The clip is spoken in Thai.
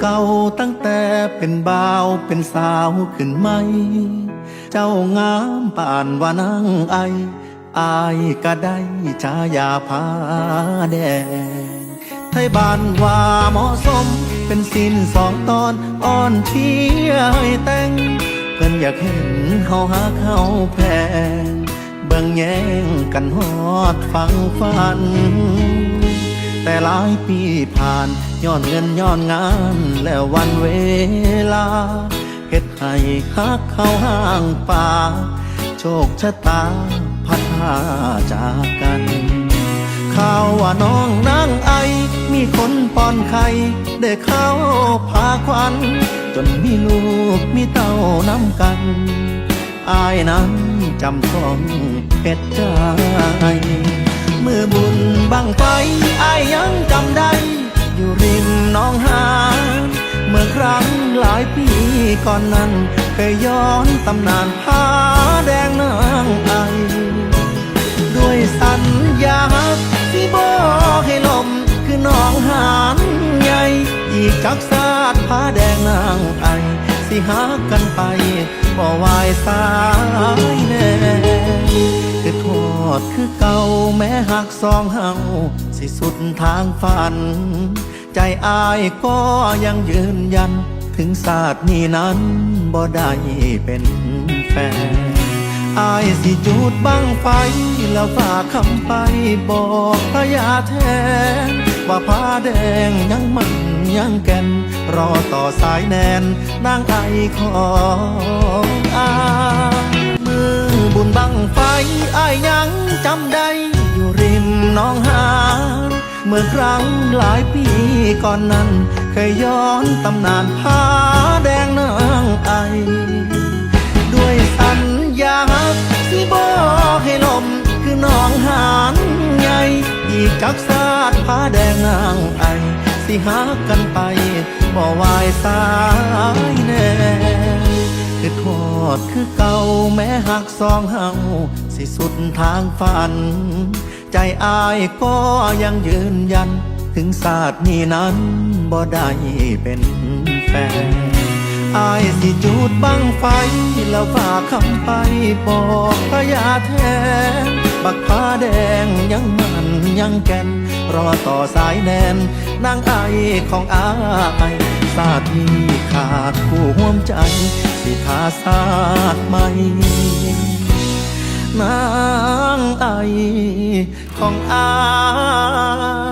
เก่าตั้งแต่เป็นบ่าวเป็นสาวขึ้นไหม เจ้างามป่านว่านางไอ อายก็ได้ชายาพาแดง ไทยบ้านว่าเหมาะสม เป็นสินสองตอนอ่อนเชียให้แต่ง เพิ่นอยากเห็นเฮาหาเขาแพง เบิ่งแย่งกันฮอดฟังฟัน แต่หลายปีผ่านย้อนเงินย้อนงานแล้ววันเวลาเฮ็ดให้ฮักเข้าห้างป่า โชคชะตาพัดพาจากกันข่าวว่าน้องนางไอ มีคนป้อนไข่ได้เข้าพาควัน จนมีลูกมีเต้าน้ำกัน อายนั้นจำต้องเป็ดใจมือบุญบังไฟ ก่อนนั้น เคยย้อนตำนานผาแดงนางไอด้วยสัญญาสิบอกให้ลมคือน้องหานใหญ่ อีกจักสาดผ้าแดงนางไอสิหากันไปบ่วายสายแน่คือโทษคือเก่าแม้หักสองเฮาสิสุดทางฝัน ใจอายก็ยังยืนยัน ถึงศาสตร์นี้นั้นบ่ได้เป็นแฟนอายสิจูดบังไฟ แล้วฝากคำไปบอกพระยาแทน ว่าผ้าแดงยังมันยังแก่น รอต่อสายแนนนางไอของอายมือบุญบังไฟอายยังจำได้อยู่ริมน้องหา เมื่อครั้งหลายปีก่อนนั้น เคยย้อนตำนานผ้าแดงนางไอ ด้วยสัญญาสิบอกให้ลมคือน้องหานใหญ่อีกจักสาดผ้าแดงนางไอ สิหากันไปบ่วายสายแน่คือโทษคือเก่าแม้หักสองเฮาสิสุดทางฝัน ใจอายก็ยังยืนยัน ถึงศาสตร์นี้นั้นบ่ได้เป็นแฟนอายสิจูดบังไฟ แล้วฝากคำไปบอกพระยาแทนบักผ้าแดงยังมันยังแก่น รอต่อสายแนนนางไอของอายศาสตร์นี้ขาดผู้ห่วมใจ สิทาศาสตร์ใหม่นา ของอา